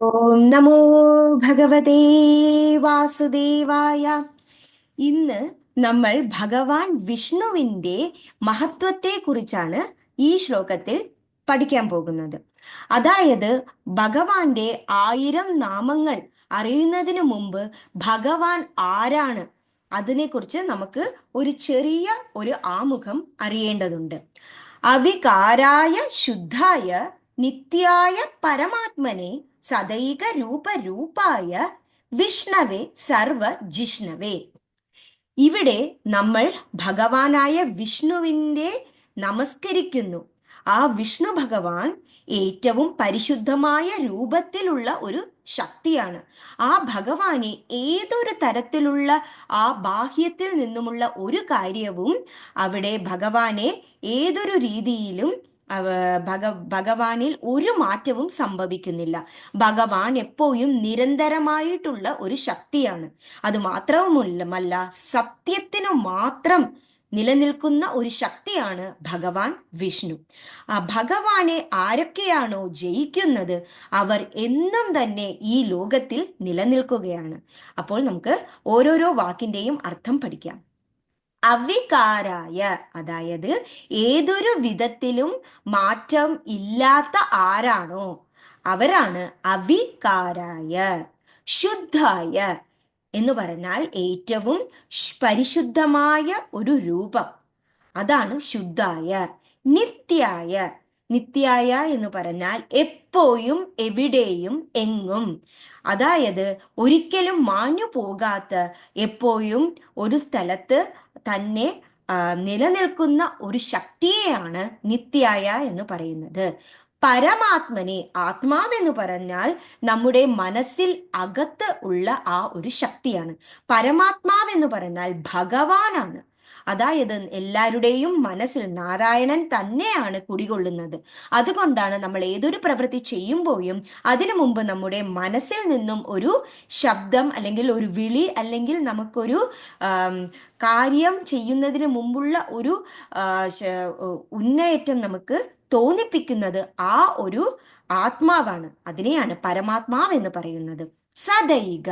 ഓം നമോ ഭഗവതേ വാസുദേവായ. ഇന്ന് നമ്മൾ ഭഗവാൻ വിഷ്ണുവിന്റെ മഹത്വത്തെക്കുറിച്ചാണ് ഈ ശ്ലോകത്തിൽ പഠിക്കാൻ പോകുന്നത്. അതായത് ഭഗവാന്റെ ആയിരം നാമങ്ങൾ അറിയുന്നതിന് മുമ്പ് ഭഗവാൻ ആരാണ് അതിനെക്കുറിച്ച് നമുക്ക് ഒരു ചെറിയ ഒരു ആമുഖം അറിയേണ്ടതുണ്ട്. അവികാരായ ശുദ്ധായ നിത്യായ പരമാത്മനെ സദൈക രൂപരൂപായ വിഷ്ണവേ സർവ ജിഷ്ണവേ. ഇവിടെ നമ്മൾ ഭഗവാനായ വിഷ്ണുവിന്റെ നമസ്കരിക്കുന്നു. ആ വിഷ്ണു ഭഗവാൻ ഏറ്റവും പരിശുദ്ധമായ രൂപത്തിലുള്ള ഒരു ശക്തിയാണ്. ആ ഭഗവാനെ ഏതൊരു തരത്തിലുള്ള ആ ബാഹ്യത്തിൽ നിന്നുമുള്ള ഒരു കാര്യവും അവിടെ ഭഗവാനെ ഏതൊരു രീതിയിലും ഭഗ ഭഗവാനിൽ ഒരു മാറ്റവും സംഭവിക്കുന്നില്ല. ഭഗവാൻ എപ്പോഴും നിരന്തരമായിട്ടുള്ള ഒരു ശക്തിയാണ്. അത് മാത്രവുമല്ല സത്യത്തിനു മാത്രം നിലനിൽക്കുന്ന ഒരു ശക്തിയാണ് ഭഗവാൻ വിഷ്ണു. ആ ഭഗവാനെ ആരൊക്കെയാണോ ജയിക്കുന്നത് അവർ എന്നും തന്നെ ഈ ലോകത്തിൽ നിലനിൽക്കുകയാണ്. അപ്പോൾ നമുക്ക് ഓരോരോ വാക്കിന്റെയും അർത്ഥം പഠിക്കാം. അവികാരായ അതായത് ഏതൊരു വിധത്തിലും മാറ്റം ഇല്ലാത്ത ആരാണോ അവരാണ് അവികാരായ ശുദ്ധായ എന്ന് പറഞ്ഞാൽ ഏറ്റവും പരിശുദ്ധമായ ഒരു രൂപം. അതാണ് ശുദ്ധായ നിത്യായ. നിത്യായ എന്ന് പറഞ്ഞാൽ എപ്പോഴും എവിടെയും എങ്ങും. അതായത് ഒരിക്കലും മാഞ്ഞു പോകാത്ത എപ്പോഴും ഒരു സ്ഥലത്ത് തന്നെ നിലനിൽക്കുന്ന ഒരു ശക്തിയെയാണ് നിത്യായ എന്ന് പറയുന്നത്. പരമാത്മനെ ആത്മാവെന്ന് പറഞ്ഞാൽ നമ്മുടെ മനസ്സിൽ അകത്ത് ഉള്ള ആ ഒരു ശക്തിയാണ്. പരമാത്മാവെന്ന് പറഞ്ഞാൽ ഭഗവാനാണ്. അതായത് എല്ലാവരുടെയും മനസ്സിൽ നാരായണൻ തന്നെയാണ് കുടികൊള്ളുന്നത്. അതുകൊണ്ടാണ് നമ്മൾ ഏതൊരു പ്രവൃത്തി ചെയ്യുമ്പോഴും അതിനു മുമ്പ് നമ്മുടെ മനസ്സിൽ നിന്നും ഒരു ശബ്ദം അല്ലെങ്കിൽ ഒരു വിളി അല്ലെങ്കിൽ നമുക്കൊരു കാര്യം ചെയ്യുന്നതിന് മുമ്പുള്ള ഒരു ഉന്നേറ്റം നമുക്ക് തോന്നിപ്പിക്കുന്നത് ആ ഒരു ആത്മാവാണ്. അതിനെയാണ് പരമാത്മാവ് എന്ന് പറയുന്നത്. സദൈക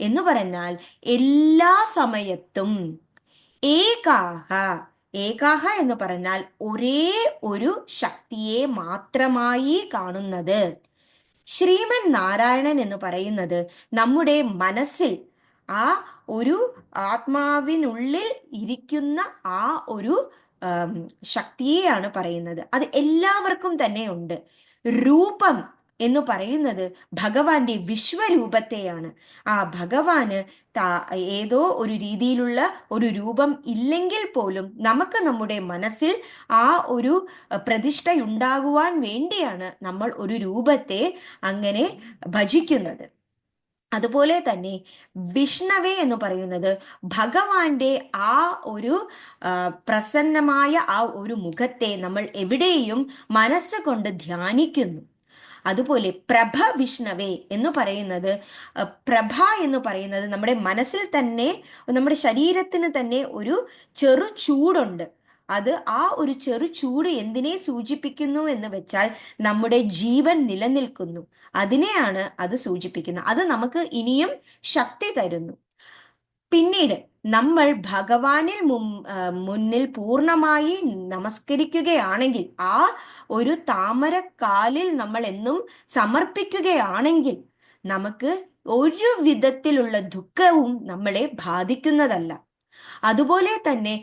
എന്ന് പറഞ്ഞാൽ എല്ലാ സമയത്തും ഏകാഹ. ഏകാഹ എന്ന് പറഞ്ഞാൽ ഒരേ ഒരു ശക്തിയെ മാത്രമായി കാണുന്നത്. ശ്രീമൻ നാരായണൻ എന്ന് പറയുന്നത് നമ്മുടെ മനസ്സിൽ ആ ഒരു ആത്മാവിനുള്ളിൽ ഇരിക്കുന്ന ആ ഒരു ശക്തിയെയാണ് പറയുന്നത്. അത് എല്ലാവർക്കും തന്നെ ഉണ്ട്. രൂപം എന്ന് പറയുന്നത് ഭഗവാന്റെ വിശ്വരൂപത്തെയാണ്. ആ ഭഗവാന് ഏതോ ഒരു രീതിയിലുള്ള ഒരു രൂപം ഇല്ലെങ്കിൽ പോലും നമുക്ക് നമ്മുടെ മനസ്സിൽ ആ ഒരു പ്രതിഷ്ഠയുണ്ടാകുവാൻ വേണ്ടിയാണ് നമ്മൾ ഒരു രൂപത്തെ അങ്ങനെ ഭജിക്കുന്നത്. അതുപോലെ തന്നെ വിഷ്ണവേ എന്ന് പറയുന്നത് ഭഗവാന്റെ ആ ഒരു പ്രസന്നമായ ആ ഒരു മുഖത്തെ നമ്മൾ എവിടെയും മനസ്സുകൊണ്ട് ധ്യാനിക്കുന്നു. അതുപോലെ പ്രഭ വിഷ്ണവേ എന്ന് പറയുന്നത് പ്രഭ എന്ന് പറയുന്നത് നമ്മുടെ മനസ്സിൽ തന്നെ നമ്മുടെ ശരീരത്തിന് തന്നെ ഒരു ചെറു ചൂടുണ്ട്. അത് ആ ഒരു ചെറു ചൂട് എന്തിനെ സൂചിപ്പിക്കുന്നു എന്ന് വെച്ചാൽ നമ്മുടെ ജീവൻ നിലനിൽക്കുന്നു. അതിനെയാണ് അത് സൂചിപ്പിക്കുന്നത്. അത് നമുക്ക് ഇനിയും ശക്തി തരുന്നു. പിന്നീട് നമ്മൾ ഭഗവാനിൽ മുന്നിൽ പൂർണമായി നമസ്കരിക്കുകയാണെങ്കിൽ ആ ഒരു താമരക്കാലിൽ നമ്മൾ എന്നും സമർപ്പിക്കുകയാണെങ്കിൽ നമുക്ക് ഒരു വിധത്തിലുള്ള ദുഃഖവും നമ്മളെ ബാധിക്കുന്നതല്ല. അതുപോലെ തന്നെ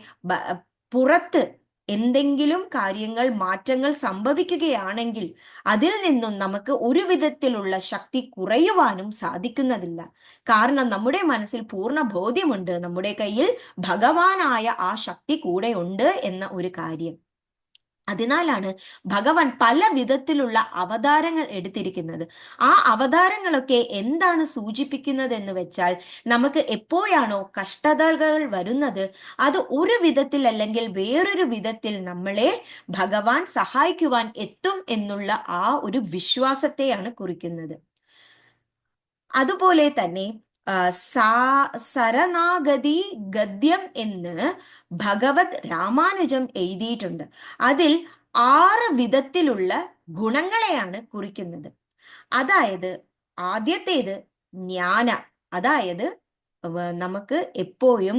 പുറത്ത് എന്തെങ്കിലും കാര്യങ്ങൾ മാറ്റങ്ങൾ സംഭവിക്കുകയാണെങ്കിൽ അതിൽ നിന്നും നമുക്ക് ഒരു വിധത്തിലുള്ള ശക്തി കുറയുവാനും സാധിക്കുന്നതില്ല. കാരണം നമ്മുടെ മനസ്സിൽ പൂർണ ബോധ്യമുണ്ട്. നമ്മുടെ കയ്യിൽ ഭഗവാനായ ആ ശക്തി കൂടെ ഉണ്ട് എന്ന ഒരു കാര്യം. അതിനാലാണ് ഭഗവാൻ പല വിധത്തിലുള്ള അവതാരങ്ങൾ എടുത്തിരിക്കുന്നത്. ആ അവതാരങ്ങളൊക്കെ എന്താണ് സൂചിപ്പിക്കുന്നത് എന്ന് വെച്ചാൽ നമുക്ക് എപ്പോഴാണോ കഷ്ടതകൾ വരുന്നത് അത് ഒരു വിധത്തിൽ അല്ലെങ്കിൽ വേറൊരു വിധത്തിൽ നമ്മളെ ഭഗവാൻ സഹായിക്കുവാൻ എത്തും എന്നുള്ള ആ ഒരു വിശ്വാസത്തെയാണ് കുറിക്കുന്നത്. അതുപോലെ തന്നെ സരനാഗതി ഗദ്യം എന്ന് ഭഗവത് രാമാനുജം എഴുതിയിട്ടുണ്ട്. അതിൽ ആറ് വിധത്തിലുള്ള ഗുണങ്ങളെയാണ് കുറിക്കുന്നത്. അതായത് ആദ്യത്തേത് ജ്ഞാന. അതായത് നമുക്ക് എപ്പോഴും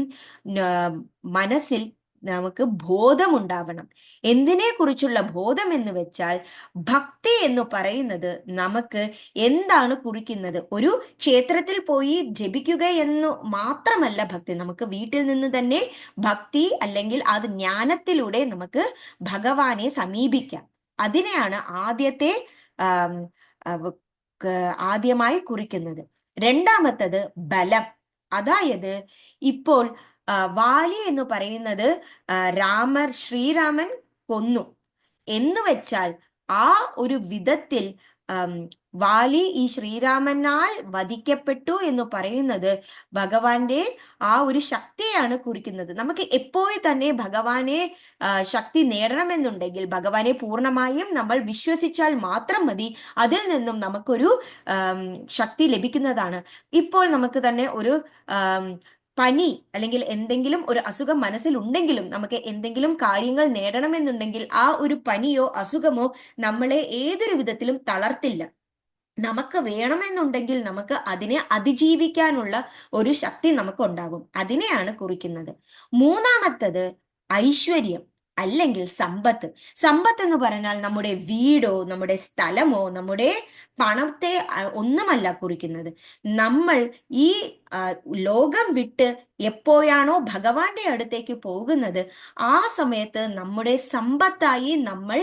മനസ്സിൽ നമുക്ക് ബോധമുണ്ടാവണം. എന്തിനെ കുറിച്ചുള്ള ബോധം എന്ന് വെച്ചാൽ ഭക്തി എന്ന് പറയുന്നത് നമുക്ക് എന്താണ് കുറിക്കുന്നത്? ഒരു ക്ഷേത്രത്തിൽ പോയി ജപിക്കുക എന്ന് മാത്രമല്ല ഭക്തി. നമുക്ക് വീട്ടിൽ നിന്ന് തന്നെ ഭക്തി അല്ലെങ്കിൽ അത് ജ്ഞാനത്തിലൂടെ നമുക്ക് ഭഗവാനെ സമീപിക്കാം. അതിനെയാണ് ആദ്യത്തെ ആദ്യമായി കുറിക്കുന്നത്. രണ്ടാമത്തത് ബലം. അതായത് ഇപ്പോൾ വാലി എന്ന് പറയുന്നത് രാമർ ശ്രീരാമൻ കൊന്നു. എന്ന് വെച്ചാൽ ആ ഒരു വിധത്തിൽ വാലി ഈ ശ്രീരാമനാൽ വധിക്കപ്പെട്ടു എന്ന് പറയുന്നത് ഭഗവാന്റെ ആ ഒരു ശക്തിയാണ് കുറിക്കുന്നത്. നമുക്ക് എപ്പോഴും തന്നെ ഭഗവാനെ ശക്തി നേടണമെന്നുണ്ടെങ്കിൽ ഭഗവാനെ പൂർണമായും നമ്മൾ വിശ്വസിച്ചാൽ മാത്രം മതി. അതിൽ നിന്നും നമുക്കൊരു ശക്തി ലഭിക്കുന്നതാണ്. ഇപ്പോൾ നമുക്ക് തന്നെ ഒരു പനി അല്ലെങ്കിൽ എന്തെങ്കിലും ഒരു അസുഖം മനസ്സിലുണ്ടെങ്കിലും നമുക്ക് എന്തെങ്കിലും കാര്യങ്ങൾ നേടണമെന്നുണ്ടെങ്കിൽ ആ ഒരു പനിയോ അസുഖമോ നമ്മളെ ഏതൊരു വിധത്തിലും തളർത്തില്ല. നമുക്ക് വേണമെന്നുണ്ടെങ്കിൽ നമുക്ക് അതിനെ അതിജീവിക്കാനുള്ള ഒരു ശക്തി നമുക്ക് ഉണ്ടാകും അതിനെയാണ് കുറിക്കുന്നത്. മൂന്നാമത്തത് ഐശ്വര്യം. അല്ലെങ്കിൽ സമ്പത്ത്. സമ്പത്ത് എന്ന് പറഞ്ഞാൽ നമ്മുടെ വീടോ നമ്മുടെ സ്ഥലമോ നമ്മുടെ പണത്തെ ഒന്നുമല്ല കുറിക്കുന്നത്. നമ്മൾ ഈ ലോകം വിട്ട് എപ്പോഴാണോ ഭഗവാന്റെ അടുത്തേക്ക് പോകുന്നത് ആ സമയത്ത് നമ്മുടെ സമ്പത്തായി നമ്മൾ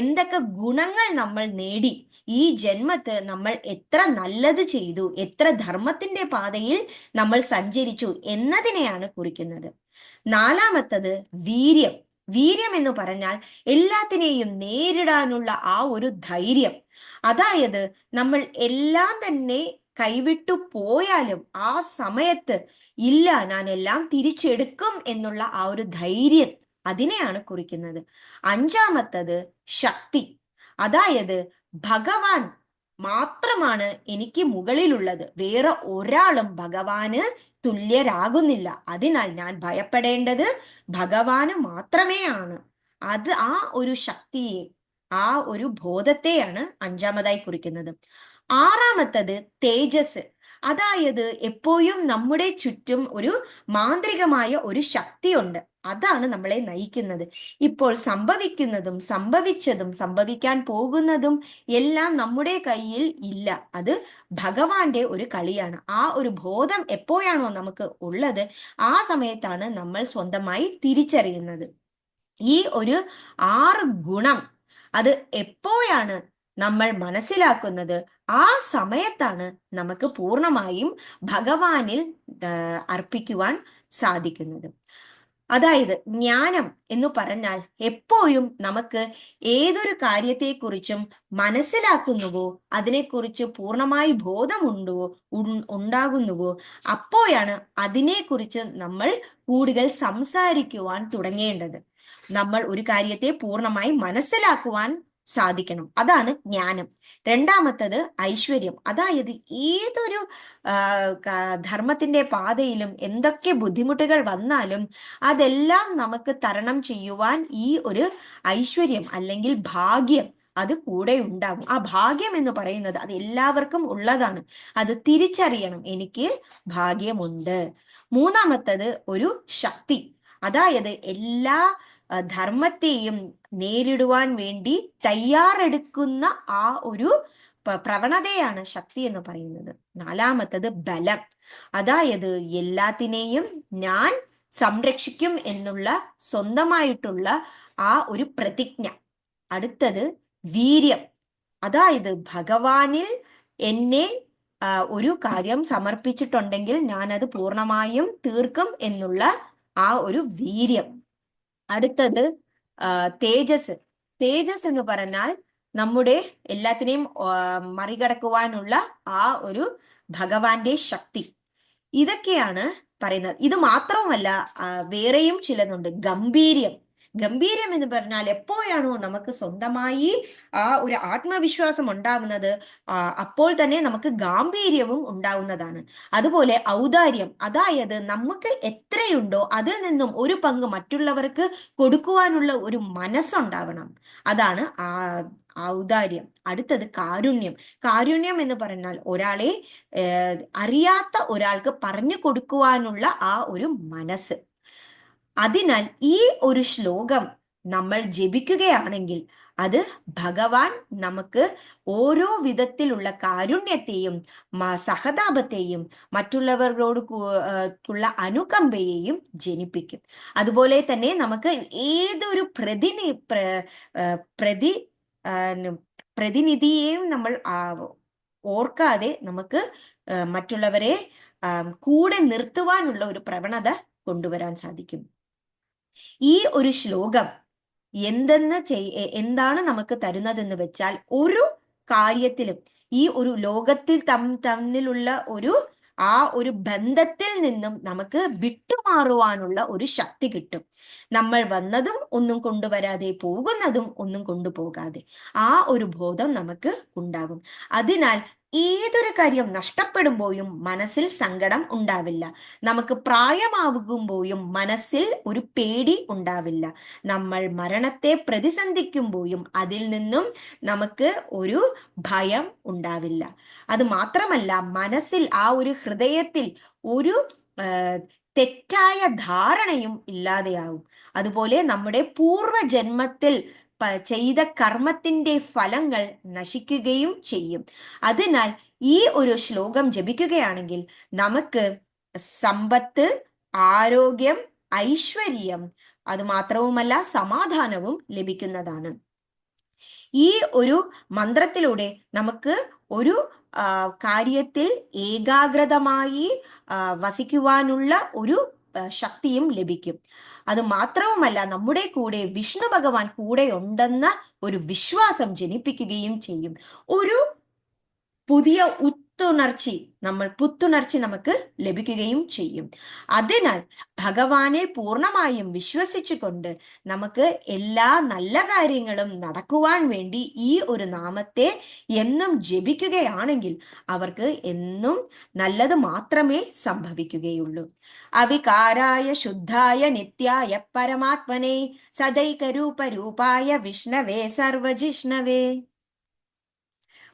എന്തൊക്കെ ഗുണങ്ങൾ നമ്മൾ നേടി ഈ ജന്മത്ത് നമ്മൾ എത്ര നല്ലത് ചെയ്തു എത്ര ധർമ്മത്തിന്റെ പാതയിൽ നമ്മൾ സഞ്ചരിച്ചു എന്നതിനെയാണ് കുറിക്കുന്നത്. നാലാമത്തത് വീര്യം. വീര്യം എന്ന് പറഞ്ഞാൽ എല്ലാത്തിനെയും നേരിടാനുള്ള ആ ഒരു ധൈര്യം. അതായത് നമ്മൾ എല്ലാം തന്നെ കൈവിട്ടു പോയാലും ആ സമയത്ത് ഇല്ല ഞാൻ എല്ലാം തിരിച്ചെടുക്കും എന്നുള്ള ആ ഒരു ധൈര്യം അതിനെയാണ് കുറിക്കുന്നത്. അഞ്ചാമത്തത് ശക്തി. അതായത് ഭഗവാൻ മാത്രമാണ് എനിക്ക് മുകളിലുള്ളത്. വേറെ ഒരാളും ഭഗവാന് തുല്യരാകുന്നില്ല. അതിനാൽ ഞാൻ ഭയപ്പെടേണ്ടത് ഭഗവാന് മാത്രമേയാണ്. അത് ആ ഒരു ശക്തിയെ ആ ഒരു ബോധത്തെയാണ് അഞ്ചാമതായി കുറിക്കുന്നത്. ആറാമത്തത് തേജസ്. അതായത് എപ്പോഴും നമ്മുടെ ചുറ്റും ഒരു മാന്ത്രികമായ ഒരു ശക്തിയുണ്ട്. അതാണ് നമ്മളെ നയിക്കുന്നത്. ഇപ്പോൾ സംഭവിക്കുന്നതും സംഭവിച്ചതും സംഭവിക്കാൻ പോകുന്നതും എല്ലാം നമ്മുടെ കയ്യിൽ ഇല്ല. അത് ഭഗവാന്റെ ഒരു കളിയാണ്. ആ ഒരു ബോധം എപ്പോഴാണോ നമുക്ക് ഉള്ളത് ആ സമയത്താണ് നമ്മൾ സ്വന്തമായി തിരിച്ചറിയുന്നത്. ഈ ഒരു ആറ് ഗുണം അത് എപ്പോഴാണ് നമ്മൾ മനസ്സിലാക്കുന്നത്? ആ സമയത്താണ് നമുക്ക് പൂർണമായും ഭഗവാനിൽ അർപ്പിക്കുവാൻ സാധിക്കുന്നത്. അതായത് ജ്ഞാനം എന്ന് പറഞ്ഞാൽ എപ്പോഴും നമുക്ക് ഏതൊരു കാര്യത്തെക്കുറിച്ചും മനസ്സിലാക്കുന്നുവോ അതിനെക്കുറിച്ച് പൂർണമായി ബോധമുണ്ടോ ഉണ്ടാകുന്നുവോ അപ്പോഴാണ് അതിനെക്കുറിച്ച് നമ്മൾ കൂടുതൽ സംസാരിക്കുവാൻ തുടങ്ങേണ്ടത്. നമ്മൾ ഒരു കാര്യത്തെ പൂർണമായി മനസ്സിലാക്കുവാൻ സാധിക്കണം. അതാണ് ജ്ഞാനം. രണ്ടാമത്തത് ഐശ്വര്യം. അതായത് ഏതൊരു ധർമ്മത്തിന്റെ പാതയിലും എന്തൊക്കെ ബുദ്ധിമുട്ടുകൾ വന്നാലും അതെല്ലാം നമുക്ക് തരണം ചെയ്യുവാൻ ഈ ഒരു ഐശ്വര്യം അല്ലെങ്കിൽ ഭാഗ്യം അത് കൂടെ ഉണ്ടാകും ആ ഭാഗ്യം എന്ന് പറയുന്നത് അത് എല്ലാവർക്കും ഉള്ളതാണ്. അത് തിരിച്ചറിയണം. എനിക്ക് ഭാഗ്യമുണ്ട്. മൂന്നാമത്തത് ഒരു ശക്തി. അതായത് എല്ലാ ധർമ്മത്തെയും നേരിടുവാൻ വേണ്ടി തയ്യാറെടുക്കുന്ന ആ ഒരു പ്രവണതയാണ് ശക്തി എന്ന് പറയുന്നത്. നാലാമത്തത് ബലം. അതായത് എല്ലാത്തിനെയും ഞാൻ സംരക്ഷിക്കും എന്നുള്ള സ്വന്തമായിട്ടുള്ള ആ ഒരു പ്രതിജ്ഞ. അടുത്തത് വീര്യം. അതായത് ഭഗവാനിൽ എന്നെ ഒരു കാര്യം സമർപ്പിച്ചിട്ടുണ്ടെങ്കിൽ ഞാൻ അത് പൂർണമായും തീർക്കും എന്നുള്ള ആ ഒരു വീര്യം. അടുത്തത് തേജസ്. തേജസ് എന്ന് പറഞ്ഞാൽ നമ്മുടെ എല്ലാത്തിനെയും മറികടക്കുവാനുള്ള ആ ഒരു ഭഗവാന്റെ ശക്തി. ഇതൊക്കെയാണ് പറയുന്നത്. ഇത് മാത്രവുമല്ല വേറെയും ചിലതുണ്ട്. ഗംഭീര്യം. ഗംഭീര്യം എന്ന് പറഞ്ഞാൽ എപ്പോഴാണോ നമുക്ക് സ്വന്തമായി ആ ഒരു ആത്മവിശ്വാസം ഉണ്ടാവുന്നത് അപ്പോൾ തന്നെ നമുക്ക് ഗാംഭീര്യവും ഉണ്ടാവുന്നതാണ്. അതുപോലെ ഔദാര്യം അതായത് നമുക്ക് എത്രയുണ്ടോ അതിൽ നിന്നും ഒരു പങ്ക് മറ്റുള്ളവർക്ക് കൊടുക്കുവാനുള്ള ഒരു മനസ്സുണ്ടാവണം. അതാണ് ആ ഔദാര്യം. അടുത്തത് കാരുണ്യം. കാരുണ്യം എന്ന് പറഞ്ഞാൽ ഒരാളെ അറിയാത്ത ഒരാൾക്ക് പറഞ്ഞു കൊടുക്കുവാനുള്ള ആ ഒരു മനസ്സ്. അതിനാൽ ഈ ഒരു ശ്ലോകം നമ്മൾ ജപിക്കുകയാണെങ്കിൽ അത് ഭഗവാൻ നമുക്ക് ഓരോ വിധത്തിലുള്ള കാരുണ്യത്തെയും സഹതാപത്തെയും മറ്റുള്ളവരോട് ഉള്ള അനുകമ്പയെയും ജനിപ്പിക്കും. അതുപോലെ തന്നെ നമുക്ക് ഏതൊരു പ്രതിനി പ്രതി പ്രതിനിധിയെയും നമ്മൾ ഓർക്കാതെ നമുക്ക് മറ്റുള്ളവരെ കൂടെ നിർത്തുവാനുള്ള ഒരു പ്രവണത കൊണ്ടുവരാൻ സാധിക്കും. ഈ ഒരു ശ്ലോകം എന്തെന്ന് ചെയ് എന്താണ് നമുക്ക് തരുന്നതെന്ന് വെച്ചാൽ ഒരു കാര്യത്തിലും ഈ ഒരു ലോകത്തിൽ തം തമ്മിലുള്ള ഒരു ആ ഒരു ബന്ധത്തിൽ നിന്നും നമുക്ക് വിട്ടുമാറുവാനുള്ള ഒരു ശക്തി കിട്ടും. നമ്മൾ വന്നതും ഒന്നും കൊണ്ടുവരാതെ പോകുന്നതും ഒന്നും കൊണ്ടുപോകാതെ ആ ഒരു ബോധം നമുക്ക് ഉണ്ടാകും. അതിനാൽ ഏതൊരു കാര്യം നഷ്ടപ്പെടുമ്പോഴും മനസ്സിൽ സങ്കടം ഉണ്ടാവില്ല. നമുക്ക് പ്രായമാകുമ്പോഴും മനസ്സിൽ ഒരു പേടി ഉണ്ടാവില്ല. നമ്മൾ മരണത്തെ പ്രതിസന്ധിക്കുമ്പോഴും അതിൽ നിന്നും നമുക്ക് ഒരു ഭയം ഉണ്ടാവില്ല. അത് മാത്രമല്ല മനസ്സിൽ ആ ഒരു ഹൃദയത്തിൽ ഒരു തെറ്റായ ധാരണയും ഇല്ലാതെയാവും. അതുപോലെ നമ്മുടെ പൂർവജന്മത്തിൽ ചെയ്ത കർമ്മത്തിന്റെ ഫലങ്ങൾ നശിക്കുകയും ചെയ്യും. അതിനാൽ ഈ ഒരു ശ്ലോകം ജപിക്കുകയാണെങ്കിൽ നമുക്ക് സമ്പത്ത് ആരോഗ്യം ഐശ്വര്യം അത് മാത്രവുമല്ല സമാധാനവും ലഭിക്കുന്നതാണ്. ഈ ഒരു മന്ത്രത്തിലൂടെ നമുക്ക് ഒരു കാര്യത്തിൽ ഏകാഗ്രതമായി വസിക്കുവാനുള്ള ഒരു ശക്തിയും ലഭിക്കും. അത് മാത്രവുമല്ല നമ്മുടെ കൂടെ വിഷ്ണു ഭഗവാൻ കൂടെ ഉണ്ടെന്ന ഒരു വിശ്വാസം ജനിപ്പിക്കുകയും ചെയ്യും. ഒരു പുതിയ ഉത്തുണർച്ചി നമ്മൾ പുത്തുണർച്ചി നമുക്ക് ലഭിക്കുകയും ചെയ്യും. അതിനാൽ ഭഗവാനെ പൂർണമായും വിശ്വസിച്ചുകൊണ്ട് നമുക്ക് എല്ലാ നല്ല കാര്യങ്ങളും നടക്കുവാൻ വേണ്ടി ഈ ഒരു നാമത്തെ എന്നും ജപിക്കുകയാണെങ്കിൽ അവർക്ക് എന്നും നല്ലത് മാത്രമേ സംഭവിക്കുകയുള്ളൂ. അവികാരായ ശുദ്ധായ നിത്യായ പരമാത്മനെ സദൈകരൂപരൂപായ വിഷ്ണവേ സർവജിഷ്ണവേ.